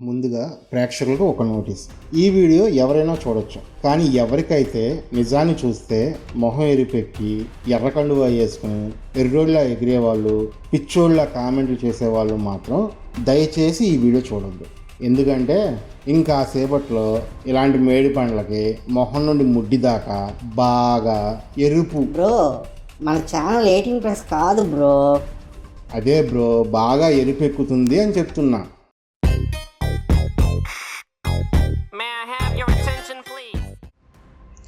ముందుగా ప్రేక్షకులకు ఒక నోటీస్. ఈ వీడియో ఎవరైనా చూడొచ్చు. కానీ ఎవరికైతే నిజాన్ని చూస్తే మొహం ఎరిపెక్కి ఎర్రకండువా వేసుకుని ఎర్రోళ్ళ ఎగిరే వాళ్ళు పిచ్చోళ్ళ కామెంట్లు చేసేవాళ్ళు మాత్రం దయచేసి ఈ వీడియో చూడొద్దు ఎందుకంటే ఇంకా సేపట్లో ఇలాంటి మేడి పండ్లకి మొహం నుండి ముడ్డి దాకా బాగా ఎరుపు. బ్రో మన ఛానల్ ఎయిటీన్ ప్లస్ కాదు బ్రో. అదే బ్రో బాగా ఎరుపెక్కుతుంది అని చెప్తున్నా.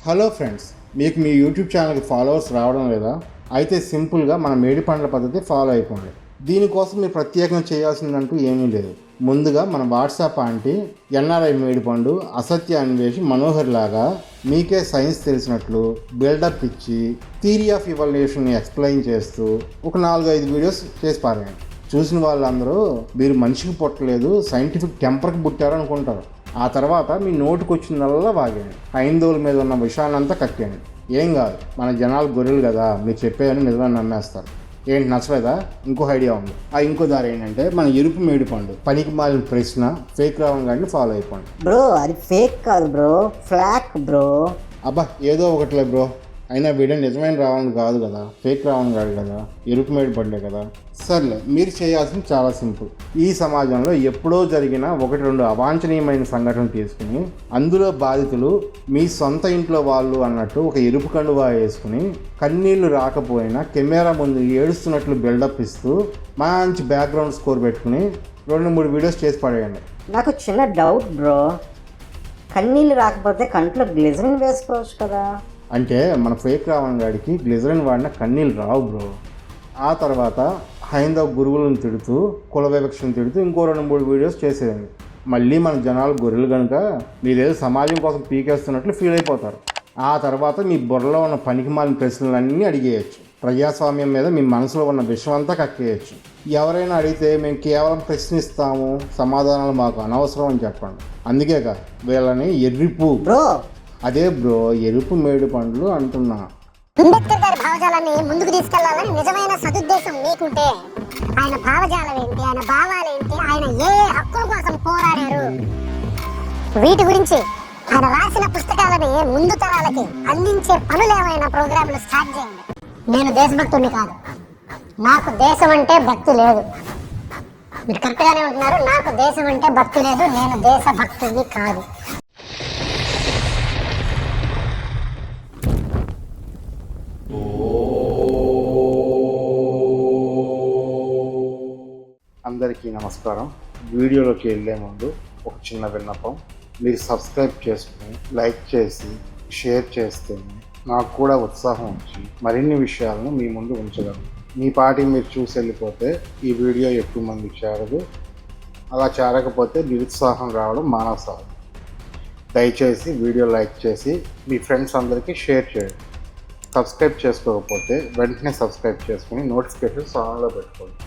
హలో ఫ్రెండ్స్ మీకు మీ యూట్యూబ్ ఛానల్కి ఫాలోవర్స్ రావడం లేదా? అయితే సింపుల్గా మన మేడి పండ్ల పద్ధతి ఫాలో అయిపోండి. దీనికోసం మీరు ప్రత్యేకంగా చేయాల్సిందంటూ ఏమీ లేదు. ముందుగా మన వాట్సాప్ ఆంటీ ఎన్ఆర్ఐ మేడిపండు అసత్య అన్వేషి మనోహర్ లాగా మీకే సైన్స్ తెలిసినట్లు బిల్డప్ ఇచ్చి థీరీ ఆఫ్ ఇవల్యూషన్ని ఎక్స్ప్లెయిన్ చేస్తూ ఒక నాలుగు ఐదు వీడియోస్ చేసి పారాయండి. చూసిన వాళ్ళందరూ మీరు మనిషికి పుట్టలేదు సైంటిఫిక్ టెంపర్కి పుట్టారు అనుకుంటారు ఆ తర్వాత మీ నోటికి వచ్చిందల్లా వాగేయండి హైందవుల మీద ఉన్న విషయాన్నంతా కక్కేయండి ఏం కాదు మన జనాలు గొర్రెలు కదా మీరు చెప్పేదని నిజమని నమ్మేస్తారు. ఏంటి నచ్చలేదా? ఇంకో ఐడియా ఉంది. ఆ ఇంకో దారి ఏంటంటే మన ఎరుపు మేడి పండు పనికి మాలిన ప్రశ్న ఫేక్ రావడం గాడిని ఫాలో అయిపోండి. బ్రో అది ఫేక్ కాదు బ్రో ఫ్లాక్ బ్రో. అబ్బా ఏదో ఒకట్లే బ్రో. అయినా వీడియో నిజమైన రావణ్ కాదు కదా ఫేక్ రావణ్ కాదు కదా ఎరుపు మేడి పడ్డే కదా. సర్లే మీరు చేయాల్సింది చాలా సింపుల్. ఈ సమాజంలో ఎప్పుడో జరిగిన ఒకటి రెండు అవాంఛనీయమైన సంఘటనలు తీసుకుని అందులో బాధితులు మీ సొంత ఇంట్లో వాళ్ళు అన్నట్టు ఒక ఎరుపు కండువా వేసుకుని కన్నీళ్ళు రాకపోయినా కెమెరా ముందు ఏడుస్తున్నట్లు బిల్డప్ ఇస్తూ మంచి బ్యాక్గ్రౌండ్ స్కోర్ పెట్టుకుని రెండు మూడు వీడియోస్ చేసి పడేయండి. నాకు చిన్న డౌట్ బ్రో కన్నీళ్ళు రాకపోతే కంట్లో గ్లిజరిన్ వేసుకోవచ్చు కదా. అంటే మన ఫేక్ రావణ్ గాడికి గ్లిజరిన్ వాడిన కన్నీళ్ళు రావు బ్రో. ఆ తర్వాత హైందవ గురువులను తిడుతూ కుల వివక్షను తిడుతూ ఇంకో రెండు మూడు వీడియోస్ చేసేయండి. మళ్ళీ మన జనాలు గొర్రెలు కనుక మీరేదో సమాజం కోసం పీకేస్తున్నట్లు ఫీల్ అయిపోతారు. ఆ తర్వాత మీ బుర్రలో ఉన్న పనికి మాలిన ప్రశ్నలన్నీ అడిగేయచ్చు. ప్రజాస్వామ్యం మీద మీ మనసులో ఉన్న విషయం అంతా కక్కేయచ్చు. ఎవరైనా అడిగితే మేము కేవలం ప్రశ్నిస్తాము సమాధానాలు మాకు అనవసరం అని చెప్పండి. అందుకేగా వీళ్ళని ఎర్రిపు బ్రో అదే బ్రో ఎరుపు మేడు పండ్లు అంటున్నా. అంబేద్కర్ గారి భావజాలాన్ని ముందుకు తీసుకెళ్ళాలని నిజమైన సదుద్దేశం మీకుంటే ఆయన భావజాలం ఏంటి ఆయన భావాలేంటి ఆయన ఏ హక్కుల కోసం పోరాడారు? వీటి గురించి ఆయన రాసిన పుస్తకాలని ముందు తరాలకి అందించే పనులు ఏమైనా ప్రోగ్రాంలు స్టార్ట్ చేయండి. నేను దేశభక్తుడిని కాదు. నాకు దేశం అంటే భక్తి లేదు. మీరు కరెక్ట్గానే ఉంటున్నారు. నాకు దేశం అంటే భక్తి లేదు. నేను దేశభక్తుడిని కాదు. అందరికీ నమస్కారం. వీడియోలోకి వెళ్ళే ముందు ఒక చిన్న విన్నపం. మీరు సబ్స్క్రైబ్ చేసుకుని లైక్ చేసి షేర్ చేస్తే నాకు కూడా ఉత్సాహం వచ్చి మరిన్ని విషయాలను మీ ముందు ఉంచగలను. మీ పాటి మీరు చూసి వెళ్ళిపోతే ఈ వీడియో ఎక్కువ మందికి చేరదు. అలా చేరకపోతే నిరుత్సాహం రావడం మానవ సహజం దయచేసి వీడియో లైక్ చేసి మీ ఫ్రెండ్స్ అందరికీ షేర్ చేయండి. సబ్స్క్రైబ్ చేసుకోకపోతే వెంటనే సబ్స్క్రైబ్ చేసుకుని నోటిఫికేషన్స్ ఆన్లో పెట్టుకోండి.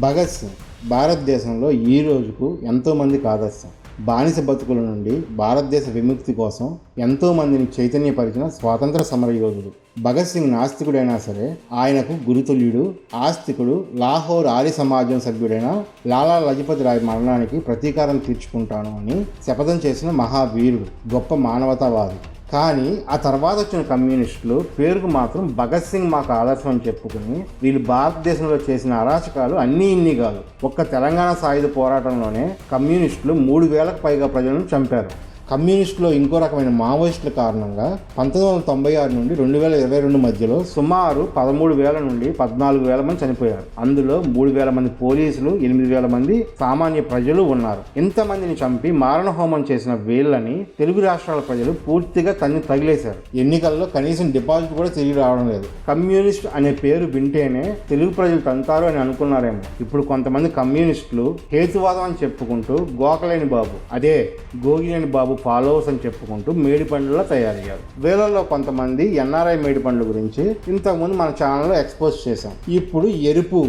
భగత్ సింగ్ భారతదేశంలో ఈ రోజుకు ఎంతోమంది ఆదర్శం బానిస బతుకుల నుండి భారతదేశ విముక్తి కోసం ఎంతోమందిని చైతన్యపరిచిన స్వాతంత్ర సమరయోధుడు భగత్ సింగ్ నాస్తికుడైనా సరే ఆయనకు గురుతుల్యుడు ఆస్తికుడు లాహోర్ ఆర్య సమాజం సభ్యుడైన లాలా లజపతి రాయ్ మరణానికి ప్రతీకారం తీర్చుకుంటాను అని శపథం చేసిన మహావీరుడు గొప్ప మానవతావాది. కానీ ఆ తర్వాత వచ్చిన కమ్యూనిస్టులు పేరుకు మాత్రం భగత్ సింగ్ మాకు ఆదర్శం అని చెప్పుకుని వీళ్ళు భారతదేశంలో చేసిన అరాచకాలు అన్నీ ఇన్ని కాదు. ఒక్క తెలంగాణ సాయుధ పోరాటంలోనే కమ్యూనిస్టులు మూడు వేలకు పైగా ప్రజలను చంపారు. కమ్యూనిస్టులో ఇంకో రకమైన మావోయిస్టుల కారణంగా పంతొమ్మిది వందల తొంభై ఆరు నుండి రెండు వేల ఇరవై రెండు మధ్యలో సుమారు పదమూడు వేల నుండి పద్నాలుగు వేల మంది చనిపోయారు. అందులో మూడు వేల మంది పోలీసులు ఎనిమిది వేల మంది సామాన్య ప్రజలు ఉన్నారు. ఇంతమందిని చంపి మారణ హోమం చేసిన వీళ్ళని తెలుగు రాష్ట్రాల ప్రజలు పూర్తిగా తన్ని తగిలేశారు. ఎన్నికల్లో కనీసం డిపాజిట్ కూడా తిరిగి రావడం లేదు. కమ్యూనిస్ట్ అనే పేరు వింటేనే తెలుగు ప్రజలు తంతారు అని అనుకున్నారేమో. ఇప్పుడు కొంతమంది కమ్యూనిస్టులు హేతువాదం అని చెప్పుకుంటూ గోకలేని బాబు. అదే గోగిలేని బాబు ఫాలోవర్స్ అని చెప్పుకుంటూ మేడిపండ్లలో తయారయ్యారు వీళ్ళల్లో కొంతమంది ఎన్ఆర్ఐ మేడిపండ్ల గురించి ఇంతకుముందు మన ఛానల్లో ఎక్స్పోజ్ చేశాం. ఇప్పుడు ఎరుపు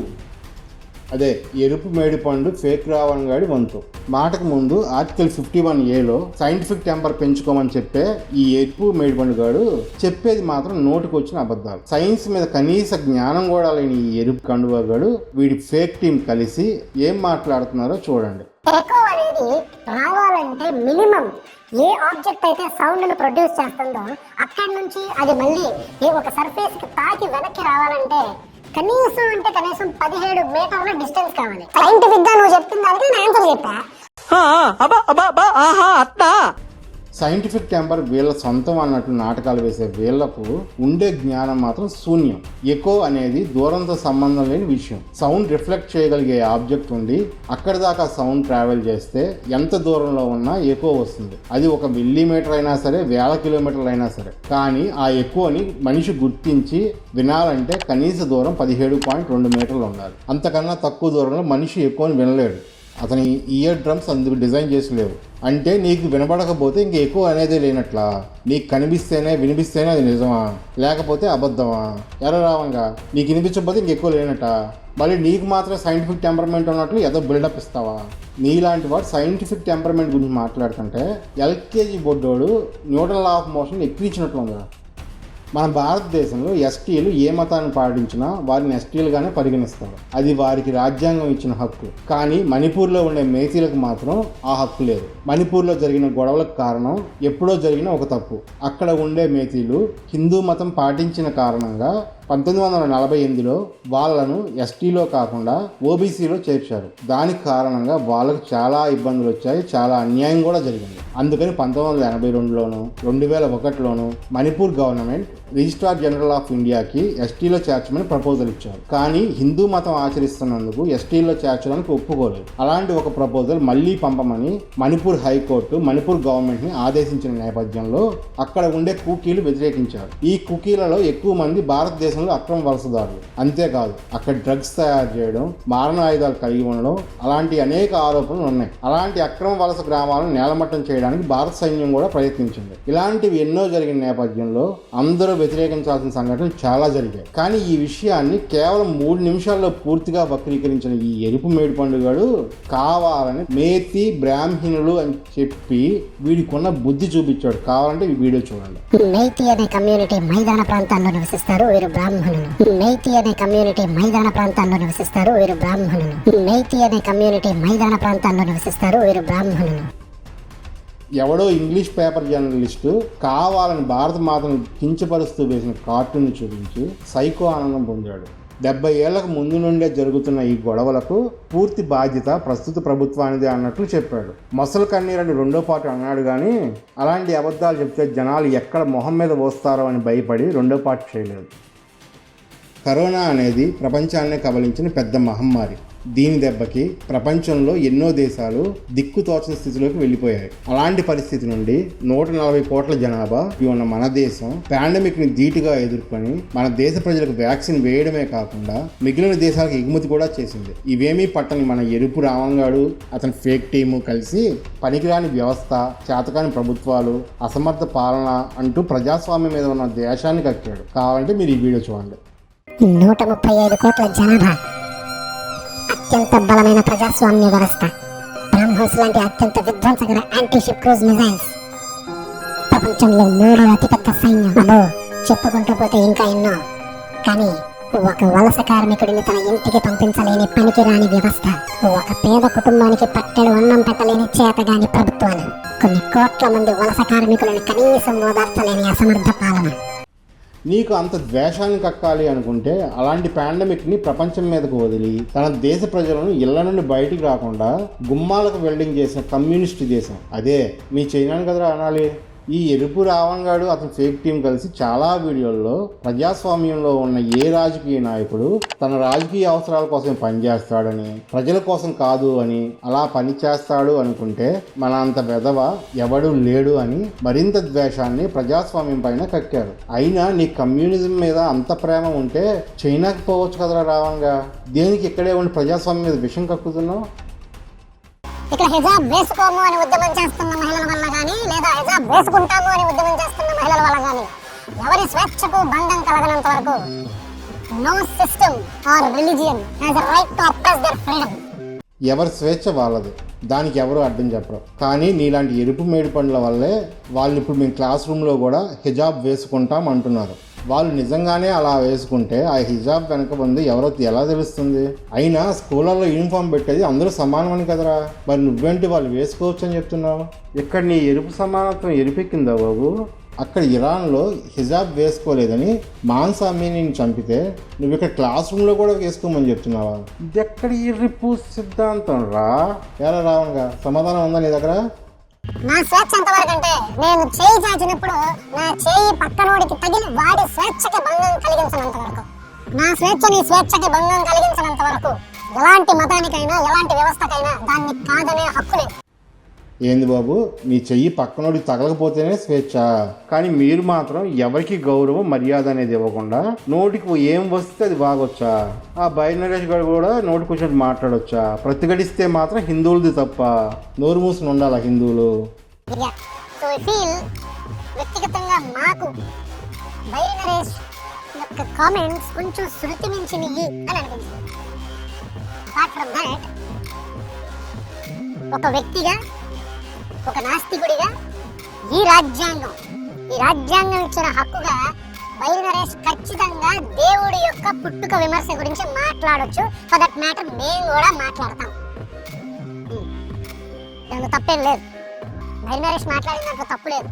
అదే ఎరుపు మేడిపండు ఫేక్ రావణ్ గాడి వంతు. మాటకు ముందు ఆర్టికల్ ఫిఫ్టీ వన్ ఏలో సైంటిఫిక్ టెంపర్ పెంచుకోమని చెప్పే ఈ ఎరుపు మేడిపండు గాడు చెప్పేది మాత్రం నోటికి వచ్చిన అబద్ధాలు. సైన్స్ మీద కనీస జ్ఞానం కూడా లేని ఈ ఎరుపు కండువా గాడు వీడి ఫేక్ టీం కలిసి ఏం మాట్లాడుతున్నారో చూడండి. అనేది రావాలంటే మినిమం ఏ ఆబ్జెక్ట్ అయితే సౌండ్ను ప్రొడ్యూస్ చేస్తుందో అక్కడి నుంచి అది మళ్ళీ ఏ ఒక సర్ఫేస్కి తాకి వెనక్కి రావాలంటే కనీసం అంటే కనీసం పదిహేడు మీటర్ల డిస్టెన్స్ కావాలి. సైంటిఫిక్గా నువ్వు చెప్తున్న దానికి నేను ఆన్సర్ చెప్పా. సైంటిఫిక్ టెంపర్ వీళ్ళ సొంతం అన్నట్టు నాటకాలు వేసే వీళ్ళకు ఉండే జ్ఞానం మాత్రం శూన్యం. ఎకో అనేది దూరంతో సంబంధం లేని విషయం. సౌండ్ రిఫ్లెక్ట్ చేయగలిగే ఆబ్జెక్ట్ ఉండి అక్కడి దాకా సౌండ్ ట్రావెల్ చేస్తే ఎంత దూరంలో ఉన్నా ఎకో వస్తుంది. అది ఒక మిల్లీమీటర్ అయినా సరే వేల కిలోమీటర్లు అయినా సరే. కానీ ఆ ఎకోని మనిషి గుర్తించి వినాలంటే కనీస దూరం పదిహేడు పాయింట్ రెండు మీటర్లు ఉండాలి. అంతకన్నా తక్కువ దూరంలో మనిషి ఎకోని వినలేడు. అతని ఇయర్ డ్రమ్స్ అందుకు డిజైన్ చేసి లేవు అంటే నీకు వినబడకపోతే ఇంక ఎక్కువ అనేది లేనట్లా. నీకు కనిపిస్తేనే వినిపిస్తేనే అది నిజమా? లేకపోతే అబద్ధమా? ఎర్ర రావంగా. నీకు వినిపించకపోతే ఇంక ఎక్కువ లేనట మళ్ళీ నీకు మాత్రం సైంటిఫిక్ టెంపర్మెంట్ ఉన్నట్లు ఏదో బిల్డప్ ఇస్తావా? నీలాంటి వాడు సైంటిఫిక్ టెంపర్మెంట్ గురించి మాట్లాడుతుంటే ఎల్కేజీ బొడ్డోడు న్యూటన్ లా ఆఫ్ మోషన్ ఎక్కించినట్లుందా మన భారతదేశంలో ఎస్టీలు ఏ మతాన్ని పాటించినా వారిని ఎస్టీలుగానే పరిగణిస్తారు. అది వారికి రాజ్యాంగం ఇచ్చిన హక్కు. కానీ మణిపూర్లో ఉండే మేసీలకు మాత్రం ఆ హక్కు లేదు. మణిపూర్లో జరిగిన గొడవలకు కారణం ఎప్పుడో జరిగిన ఒక తప్పు. అక్కడ ఉండే మేతీలు హిందూ మతం పాటించిన కారణంగా పంతొమ్మిది వందల నలభై ఎనిమిదిలో వాళ్ళను ఎస్టీలో కాకుండా ఓబీసీలో చేర్చారు. దానికి కారణంగా వాళ్ళకు చాలా ఇబ్బందులు వచ్చాయి చాలా అన్యాయం కూడా జరిగింది. అందుకని పంతొమ్మిది వందల ఎనభై రెండులోను రెండు వేల ఒకటిలోను Manipur government registrar general of ఇండియాకి ఎస్టీలో చేర్చమని ప్రపోజల్ ఇచ్చారు. కానీ హిందూ మతం ఆచరిస్తున్నందుకు ఎస్టీలో చేర్చడానికి ఒప్పుకోలేదు. అలాంటి ఒక ప్రపోజల్ మళ్ళీ పంపమని మణిపూర్ హైకోర్టు మణిపూర్ గవర్నమెంట్ని ఆదేశించిన నేపథ్యంలో అక్కడ ఉండే కుకీలు వ్యతిరేకించారు. ఈ కుకీలలో ఎక్కువ మంది దేశంలో అక్రమ వలసదారులు. అంతేకాదు అక్కడ డ్రగ్స్ తయారు చేయడం మారణ ఆయుధాలు కలిగి ఉండడం అలాంటి అనేక ఆరోపణలు ఉన్నాయి. అలాంటి అక్రమ వలస గ్రామాలను నేలమట్టం చేయడానికి భారత సైన్యం కూడా ప్రయత్నించింది. ఇలాంటివి ఎన్నో జరిగిన నేపథ్యంలో అందరూ వ్యతిరేకించాల్సిన సంఘటనలు చాలా జరిగాయి. కానీ ఈ విషయాన్ని కేవలం మూడు నిమిషాల్లో పూర్తిగా వక్రీకరించిన ఈ ఎరుపు మేడి పండుగడు కావాలని మేతి బ్రాహ్మణులు అని చెప్పి వీడికున్న బుద్ధి చూపించాడు. కావాలంటే వీడియో చూడండి. మేతి అనే కమ్యూనిటీ మైదాన ప్రాంతాల్లో నివసిస్తారు వీరు బ్రాహ్మణులు. నైతి అనే కమ్యూనిటీ మైదాన ప్రాంతాల్లో నివసిస్తారు వీరు బ్రాహ్మణులు. నైతి అనే కమ్యూనిటీ మైదాన ప్రాంతాల్లో నివసిస్తారు వీరు బ్రాహ్మణులు. ఎవడో ఇంగ్లీష్ పేపర్ జర్నలిస్టు కావాలని భారత మాతను కించపరుస్తూ వేసిన కార్టూన్ చూపించి సైకో ఆనందం పొందాడు. డెబ్బై ఏళ్ళకు ముందు నుండే జరుగుతున్న ఈ గొడవలకు పూర్తి బాధ్యత ప్రస్తుత ప్రభుత్వానిదే అన్నట్లు చెప్పాడు. మొసలు కన్నీరని రెండో పాటు అన్నాడు కానీ అలాంటి అబద్ధాలు చెప్తే జనాలు ఎక్కడ మొహం మీద పోస్తారో అని భయపడి రెండో పాటు చేయలేదు. కరోనా అనేది ప్రపంచాన్ని కబలించిన పెద్ద మహమ్మారి. దీని దెబ్బకి ప్రపంచంలో ఎన్నో దేశాలు దిక్కుతోచని స్థితిలోకి వెళ్ళిపోయాయి. అలాంటి పరిస్థితి నుండి నూట నలభై కోట్ల జనాభా ఈ ఉన్న మన దేశం పాండమిక్ని ధీటుగా ఎదుర్కొని మన దేశ ప్రజలకు వ్యాక్సిన్ వేయడమే కాకుండా మిగిలిన దేశాలకు ఎగుమతి కూడా చేసింది. ఇవేమీ పట్టని మన ఎరుపు రావంగాడు అతని ఫేక్ టీము కలిసి పనికిరాని వ్యవస్థ చేతకాని ప్రభుత్వాలు అసమర్థ పాలన అంటూ ప్రజాస్వామ్యం మీద ఉన్న దేశాన్ని కక్కాడు. కావాలంటే మీరు ఈ వీడియో చూడండి. నూట ముప్పై ఐదు కోట్ల జనాభా. అత్యంత బలమైన ప్రజాస్వామ్య వ్యవస్థ. బ్రహ్మోస్ లాంటి అత్యంత విధ్వంసకర యాంటీషిప్ క్రూజ్ మిజైల్స్ ప్రపంచంలో మూడో అతిపెద్ద సైన్యం. అబో చెప్పుకుంటూ పోతే ఇంకా ఎన్నో. కానీ ఒక వలస కార్మికుడిని తన ఇంటికి పంపించలేని పనికిరాని వ్యవస్థ. ఒక పేద కుటుంబానికి పట్టెడు అన్నం పెట్టలేని చేతగాని ప్రభుత్వాలు. కొన్ని కోట్ల మంది వలస కార్మికులను కనీసం ఓదార్చలేని అసమర్థ పాలన. నీకు అంత ద్వేషాన్ని కక్కాలి అనుకుంటే అలాంటి పాండమిక్ని ప్రపంచం మీదకు వదిలి తన దేశ ప్రజలను ఇళ్ళ నుండి బయటికి రాకుండా గుమ్మాలకు వెల్డింగ్ చేసిన కమ్యూనిస్ట్ దేశం. అదే మీ చైనాను కదరా అనాలి. ఈ ఎరుపు రావంగాడు అతని ఫేక్ టీం కలిసి చాలా వీడియోల్లో ప్రజాస్వామ్యంలో ఉన్న ఏ రాజకీయ నాయకుడు తన రాజకీయ అవసరాల కోసం పనిచేస్తాడని ప్రజల కోసం కాదు అని అలా పని చేస్తాడు అనుకుంటే మన అంత వెధవ ఎవడు లేడు అని మరింత ద్వేషాన్ని ప్రజాస్వామ్యం పైన కక్కారు. అయినా నీ కమ్యూనిజం మీద అంత ప్రేమ ఉంటే చైనాకి పోవచ్చు కదరా రావంగా? దేనికి ఇక్కడే ఉండి ప్రజాస్వామ్యం మీద విషం కక్కుతున్నావు? ఇక్కడ హిజాబ్ వేసుకోము అని ఉద్యమం చేస్తున్న మహిళల వల్ల కానీ లేదా హిజాబ్ వేసుకుంటాము అని ఉద్యమం చేస్తున్న మహిళల వల్ల కానీ ఎవరి స్వేచ్ఛకు భంగం కలగనంత వరకు no system or religion has right to oppress their freedom ఎవరి స్వేచ్ఛ వాళ్ళది. దానికి ఎవరు అడ్డం చెప్పరు. కానీ నీలాంటి ఎరుపు మేడి పండ్ల వల్లే వాళ్ళు ఇప్పుడు మేము క్లాస్ రూమ్లో కూడా హిజాబ్ వేసుకుంటాం అంటున్నారు. వాళ్ళు నిజంగానే అలా వేసుకుంటే ఆ హిజాబ్ వెనక ఉంది ఎవరో ఎలా తెలుస్తుంది? అయినా స్కూళ్ళల్లో యూనిఫామ్ పెట్టేది అందరూ సమానమని కదరా. మరి నువ్వేంటి వాళ్ళు వేసుకోవచ్చు అని చెప్తున్నావు? ఇక్కడ నీ ఎరుపు సమానత్వం ఎరిపెక్కిందా బాబు? అక్కడ ఇరాన్లో హిజాబ్ వేసుకోలేదని మాన్సామీని చంపితే నువ్వు ఇక్కడ క్లాస్ రూమ్లో కూడా వేసుకోమని చెప్తున్నావా? ఇది ఎక్కడ ఎరుపు సిద్ధాంతం రా? ఎలా రావణగా సమాధానం ఉందా నీ దగ్గర? నా స్వేచ్ఛ ఎంతవరకు అంటే నేను చేయి చాచినప్పుడు నా చేయి పక్కనోడికి తగిలి వాడి స్వేచ్ఛకి భంగం కలిగించినంత వరకు. నా స్వేచ్ఛని స్వేచ్ఛకి భంగం కలిగించినంత వరకు. ఎలాంటి మతానికైనా ఎలాంటి వ్యవస్థకైనా దాన్ని కాదనే హక్కు లేదు. ఏంది బాబు? మీ చెయ్యి పక్కనోడి తగలకపోతేనే స్వేచ్ఛ. కానీ మీరు మాత్రం ఎవరికి గౌరవం మర్యాద అనేది ఇవ్వకుండా నోటికి ఏం వస్తే అది బాగొచ్చా? ఆ బై నరేష్ గారు కూడా నోటికి వచ్చినట్టు మాట్లాడొచ్చా? ప్రతిఘటిస్తే మాత్రం హిందువులది తప్ప. నోరు మూసుకుని ఉండాలి హిందువులు? వ్యక్తిగతంగా నరేష్ యొక్క కామెంట్స్ కొంచెం శృతి మించినవి అని అనిపించింది. అపార్ట్ ఫ్రమ్ దట్ ఒక వ్యక్తిగా ఒక నాస్తికుడిగా ఈ రాజ్యాంగం ఈ రాజ్యాంగం ఇచ్చిన హక్కుగా బైరి నరేష్ ఖచ్చితంగా దేవుడి యొక్క పుట్టుక విమర్శ గురించి మాట్లాడొచ్చు. ఫర్ దట్ మ్యాటర్ మేము కూడా మాట్లాడతాం. Hmm. దాంట్లో తప్పేం లేదు. బైరి నరేష్ మాట్లాడిన దాంట్లో తప్పు లేదు.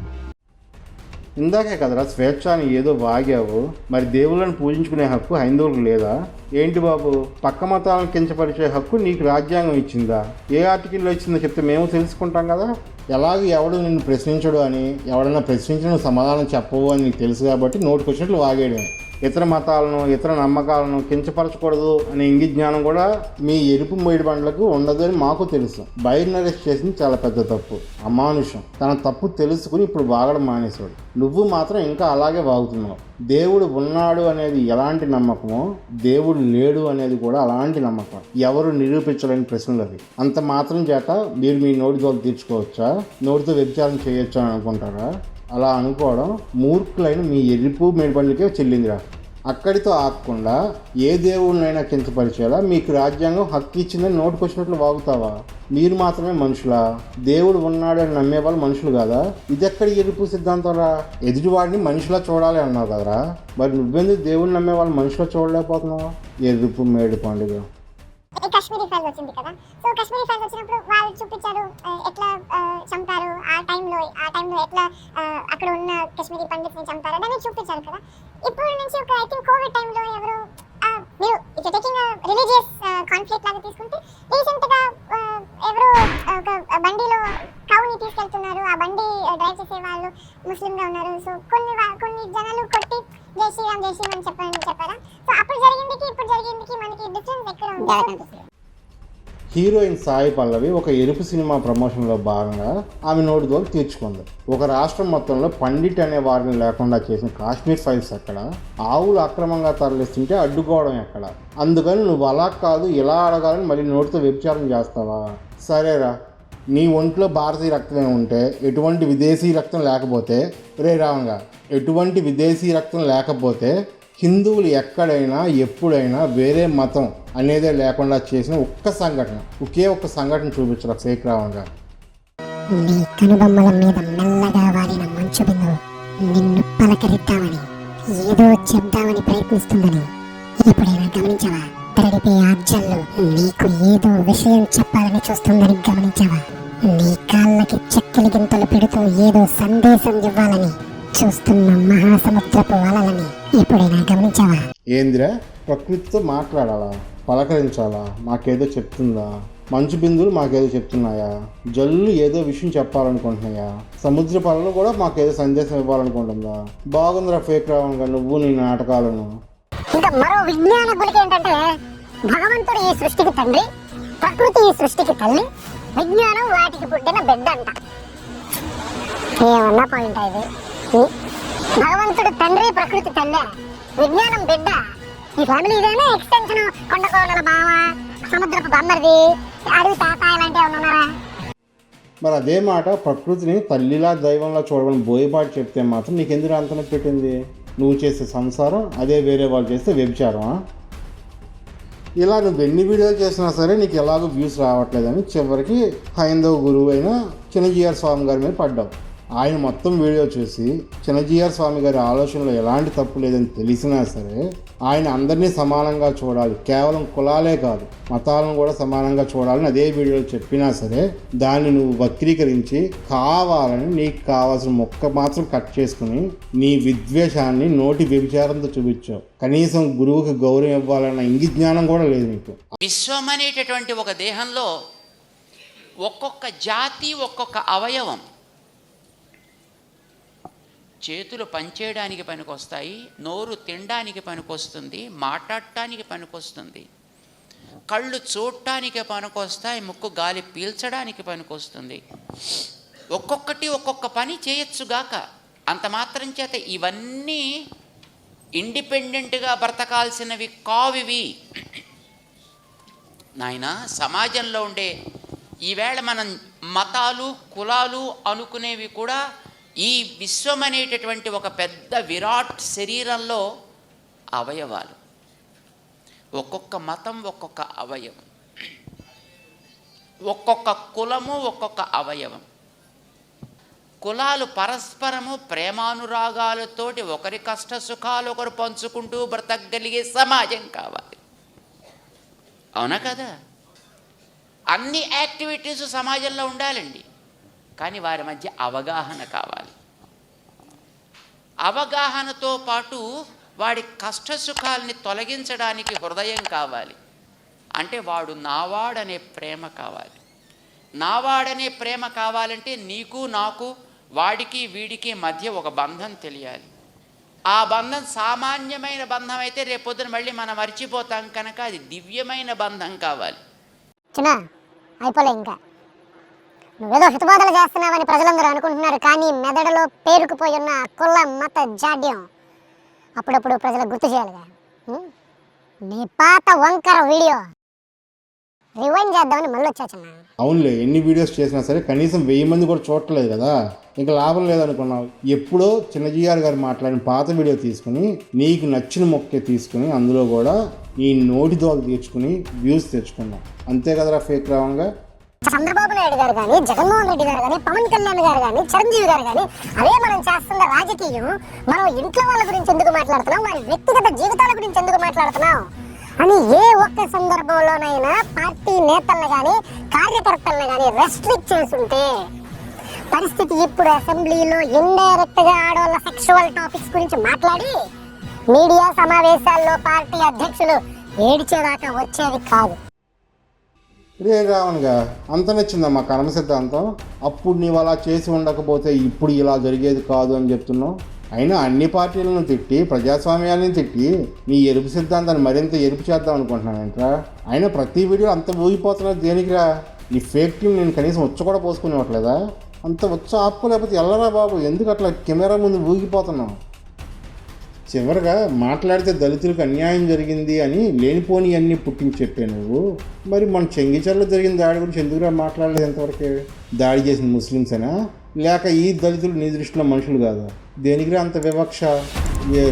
ఇందాకే కదరా స్వేచ్ఛ అని ఏదో వాగావు. మరి దేవుళ్ళని పూజించుకునే హక్కు హైందవులకు లేదా? ఏంటి బాబు? పక్క మతాలను కించపరిచే హక్కు నీకు రాజ్యాంగం ఇచ్చిందా? ఏ ఆర్టికల్లో ఇచ్చిందో చెప్తే మేము తెలుసుకుంటాం కదా? ఎలాగో ఎవడు నిన్ను ప్రశ్నించడు అని ఎవడన్నా ప్రశ్నించిన సమాధానం చెప్పవు అని నీకు తెలుసు కాబట్టి నోటికి వచ్చినట్లు వాగేయడమే ఇతర మతాలను ఇతర నమ్మకాలను కించపరచకూడదు అనే ఇంగి జ్ఞానం కూడా మీ ఎరుపు మొయిడి బండ్లకు ఉండదు అని మాకు తెలుసు. బైర్ నరేష్ చేసింది చాలా పెద్ద తప్పు. అమానుషం. తన తప్పు తెలుసుకుని ఇప్పుడు వాగడం మానేశాడు. నువ్వు మాత్రం ఇంకా అలాగే వాగుతున్నావు. దేవుడు ఉన్నాడు అనేది ఎలాంటి నమ్మకమో దేవుడు లేడు అనేది కూడా అలాంటి నమ్మకం. ఎవరు నిరూపించలేని ప్రశ్నలు అవి. అంత మాత్రం చేత మీరు మీ నోటి దోలు తీర్చుకోవచ్చా? నోటితో వ్యభిచారం చేయొచ్చా అనుకుంటారా? అలా అనుకోవడం మూర్ఖులైన మీ ఎరుపు మేడిపండ్లకే చెల్లిందిరా. అక్కడితో ఆపకుండా ఏ దేవుడినైనా కించపరిచేలా మీకు రాజ్యాంగం హక్కు ఇచ్చిందని నోటుకొచ్చినట్లు వాగుతావా? మీరు మాత్రమే మనుషులా? దేవుడు ఉన్నాడని నమ్మేవాళ్ళు మనుషులు కాదా? ఇదెక్కడ ఎరుపు సిద్ధాంతంరా ఎదుటివాడిని మనిషిలా చూడాలి అన్నావు కదరా. మరి నువ్వెందుకు దేవుడిని నమ్మే వాళ్ళు మనుషులా చూడలేకపోతున్నావా? ఎరుపు మేడి పండుగ కాశ్మీరీ ఫైల్ వచ్చింది కదా. సో కాశ్మీరీ ఫైల్ వచ్చినప్పుడు వాళ్ళు చూపించారు ఎట్లా చంపారు ఆ టైంలో ఆ టైంలో ఎట్లా అక్కడ ఉన్న కాశ్మీరీ పండిట్ని చంపారు దాన్ని చూపించారు కదా. ఇప్పుడు నుంచి ఒక ఐ థింక్ కోవిడ్ టైంలో ఎవరు మీరు ఇట్ టేకింగ్ రిలీజియస్ కాన్ఫ్లిక్ట్ లాగా తీసుకుంటే రీసెంట్గా ఎవరు ఒక బండిలో కౌని తీసుకెళ్తున్నారు. ఆ బండి డ్రైవ్ చేసే వాళ్ళు ముస్లిం గా ఉన్నారు. సో కొన్ని కొన్ని జనాలు కొట్టి జై శ్రీరామ్ జై శ్రీరామ్ చెప్పారని చెప్పారా? సో అప్పుడు జరిగిందికి ఇప్పుడు జరిగిందికి మనకి డిఫరెన్స్ ఎక్కడ ఉంది? హీరోయిన్ సాయి పల్లవి ఒక ఎరుపు సినిమా ప్రమోషన్లో భాగంగా ఆమె నోటి దోలు తీర్చుకుంది. ఒక రాష్ట్రం మొత్తంలో పండిట్ అనే వారిని లేకుండా చేసిన కాశ్మీర్ ఫైల్స్ ఎక్కడ? ఆవులు అక్రమంగా తరలిస్తుంటే అడ్డుకోవడం ఎక్కడ? అందుకని నువ్వు అలా కాదు ఇలా అడగాలని మళ్ళీ నోటితో వ్యభిచారం చేస్తావా? సరేరా నీ ఒంట్లో భారతీయ రక్తమే ఉంటే ఎటువంటి విదేశీ రక్తం లేకపోతే రే రావంగా ఎటువంటి విదేశీ రక్తం లేకపోతే హిందువులు ఎక్కడైనా ఎప్పుడైనా వేరే మతం అనేదే లేకుండా చేసిన ఒక్క సంఘటన ఒకే ఒక్క సంఘటన చూపించరా ఫేక్ గారు. నీ కనుబొమ్మల మీద మెల్లగా వాడిన మంచు బిందు నిన్ను పలకరిద్దామని ఏదో చెప్దామని ప్రయత్నిస్తుందని ఎప్పుడైనా గమనించావా? తరడిపే ఆజ్జల్లో నీకు ఏదో విషయం చెప్పాలని చూస్తుందని గమనించావా? నీ కాళ్ళకి చెక్కలి గింతలు పెడుతూ ఏదో సందేశం ఇవ్వాలని చూస్తున్న మహాసముద్రపు అలలని ఎప్పుడైనా గమనించావా? ఏందిరా? ప్రకృతితో మాట్లాడాలా? పలకరించాలా? మాకేదో చెప్తుందా? మంచు బిందువులు మాకేదో చెప్తున్నాయా? జల్లు ఏదో విషయం చెప్పాలనుకుంటున్నాయా? సముద్ర పనులు కూడా మాకేదో సందేశం ఇవ్వాలనుకుంటుందా? బాగుందిరా ఫేక్ రావణ్గా నువ్వు నీ నాటకాలను. ఇంకా మరో విజ్ఞాన గులిక ఏంటంటే భగవంతుడు ఈ సృష్టికి తండ్రి ప్రకృతి ఈ సృష్టికి తల్లి విజ్ఞానం వాటికి పుట్టిన బిడ్డ అంట. ఏమన్నా పాయింట్ ఇది? ఈ భగవంతుడు తండ్రి ప్రకృతి తల్లి. విజ్ఞానం బిడ్డ. ఈ ఫ్యామిలీ ఇదేనా? ఎక్స్టెన్షన్ కొండకోనల బావ సముద్రపు బొమ్మరిది అడవి తాత ఇలాంటి ఏమన్నా ఉన్నారా? మరి అదే మాట ప్రకృతిని తల్లిలా దైవంలా చూడమని బోయపాటి చెప్తే మాత్రం నీకెందుకు అంతన పెట్టింది? నువ్వు చేసే సంసారం అదే వేరే వాళ్ళు చేస్తే వ్యభిచారమా? ఇలా నువ్వు ఎన్ని వీడియోలు చేసినా సరే నీకు ఎలాగో వ్యూస్ రావట్లేదని చివరికి హైందవ గురువు అయిన చిన్నజీఆర్ స్వామి గారి మీద పడ్డావు. ఆయన మొత్తం వీడియో చూసి చిన్నజీఆర్ స్వామి గారి ఆలోచనలో ఎలాంటి తప్పు లేదని తెలిసినా సరే ఆయన అందరినీ సమానంగా చూడాలి. కేవలం కులాలే కాదు మతాలను కూడా సమానంగా చూడాలని అదే వీడియోలో చెప్పినా సరే దాన్ని నువ్వు వక్రీకరించి కావాలని నీకు కావాల్సిన మొక్క మాత్రం కట్ చేసుకుని నీ విద్వేషాన్ని నోటి వ్యభిచారంతో చూపించావు. కనీసం గురువుకి గౌరవం ఇవ్వాలన్న ఇంగి జ్ఞానం కూడా లేదు నీకు. విశ్వం అనేటటువంటి ఒక దేహంలో ఒక్కొక్క జాతి ఒక్కొక్క అవయవం చేతులు పనిచేయడానికి పనికొస్తాయి నోరు తినడానికి పనికొస్తుంది మాట్లాడటానికి పనికొస్తుంది. కళ్ళు చూడటానికి పనికొస్తాయి ముక్కు గాలి పీల్చడానికి పనికొస్తుంది. ఒక్కొక్కటి ఒక్కొక్క పని చేయొచ్చుగాక అంత మాత్రం చేత ఇవన్నీ ఇండిపెండెంట్గా బ్రతకాల్సినవి కావివి. నాయన సమాజంలో ఉండే ఈవేళ మనం మతాలు కులాలు అనుకునేవి కూడా ఈ విశ్వం అనేటటువంటి ఒక పెద్ద విరాట్ శరీరంలో అవయవాలు. ఒక్కొక్క మతం ఒక్కొక్క అవయవం. ఒక్కొక్క కులము ఒక్కొక్క అవయవం. కులాలు పరస్పరము ప్రేమానురాగాలతోటి ఒకరి కష్ట సుఖాలు ఒకరు పంచుకుంటూ బ్రతకగలిగే సమాజం కావాలి. అవునా కదా? అన్ని యాక్టివిటీస్ సమాజంలో ఉండాలండి. కానీ వారి మధ్య అవగాహన కావాలి. అవగాహనతో పాటు వాడి కష్ట సుఖాలని తొలగించడానికి హృదయం కావాలి. అంటే వాడు నావాడనే ప్రేమ కావాలి. నావాడనే ప్రేమ కావాలంటే నీకు నాకు వాడికి వీడికి మధ్య ఒక బంధం తెలియాలి. ఆ బంధం సామాన్యమైన బంధం అయితే రేపొద్దున మళ్ళీ మనం మర్చిపోతాం కనుక అది దివ్యమైన బంధం కావాలి. అయిపోలే ఇంకా. నువ్వేదో హితబోధలు చేస్తున్నావని ప్రజలందరూ అనుకుంటున్నారు కానీ మెదడులో పేరుకుపోయి ఉన్న కుల మత జాడ్యం అప్పుడప్పుడు ప్రజలకు గుర్తు చేయాలిగా. నీ పాత వంకర వీడియో. రివైండ్ చేద్దామని మళ్ళీ వచ్చాచన్న అవునులే ఎన్ని వీడియోస్ చేసినా సరే కనీసం వెయ్యి మంది కూడా చూడట్లేదు కదా. ఇంకా లాభం లేదనుకున్నావు. ఎప్పుడో చిన్నజీఆర్ గారు మాట్లాడిన పాత వీడియో తీసుకుని నీకు నచ్చిన మొక్కే తీసుకుని అందులో కూడా ఈ నోటి దోలు తీర్చుకుని వ్యూస్ తెచ్చుకున్నావు అంతే కదరా ఫేక్ రావంగా? చంద్రబాబు నాయుడు గారు కానీ జగన్మోహన్ రెడ్డి గారు కానీ పవన్ కళ్యాణ్ గారు కానీ చిరంజీవి గారు కానీ అదే మనం చేస్తున్న రాజకీయం. మనం ఇంట్లో వాళ్ళ గురించి ఎందుకు మాట్లాడుతున్నాం? వారి వ్యక్తిగత జీవితాల గురించి ఎందుకు మాట్లాడుతున్నాం? అని ఏ ఒక్క సందర్భంలోనైనా పార్టీ నేతల్ని కానీ కార్యకర్తల్ని కానీ రెస్ట్రిక్ట్ చేస్తుంటే పరిస్థితి ఇప్పుడు అసెంబ్లీలో ఇండైరెక్ట్గా ఆడవాళ్ళ సెక్షువల్ టాపిక్స్ గురించి మాట్లాడి మీడియా సమావేశాల్లో పార్టీ అధ్యక్షులు ఏడిచేదాకా వచ్చేది కాదు. రే రావణ్గా అంత నచ్చిందా మా కర్మ సిద్ధాంతం? అప్పుడు నీవు అలా చేసి ఉండకపోతే ఇప్పుడు ఇలా జరిగేది కాదు అని చెప్తున్నావు. అయినా అన్ని పార్టీలను తిట్టి ప్రజాస్వామ్యాన్ని తిట్టి నీ ఎరుపు సిద్ధాంతాన్ని మరింత ఎరుపు చేద్దాం అనుకుంటున్నానంట్రా అయినా ప్రతి వీడియో అంత ఊగిపోతున్నది దేనికిరా? ఈ ఫేక్ టీం నేను కనీసం ఉచ్చ కూడా పోసుకునేవట్లేదా అంత వచ్చ ఆపుకోలేకపోతే ఎల్లరా బాబు? ఎందుకు అట్లా కెమెరా ముందు ఊగిపోతున్నావు? చివరిగా మాట్లాడితే దళితులకు అన్యాయం జరిగింది అని లేనిపోని అన్ని పుట్టించి చెప్పే నువ్వు. మరి మన చెంగిచర్లో జరిగిన దాడి గురించి ఎందుకురా మాట్లాడలేదు ఎంతవరకే దాడి చేసిన ముస్లిమ్సేనా? లేక ఈ దళితులు నీ దృష్టిలో మనుషులు కాదా? దేనికిరా అంత వివక్ష? ఏ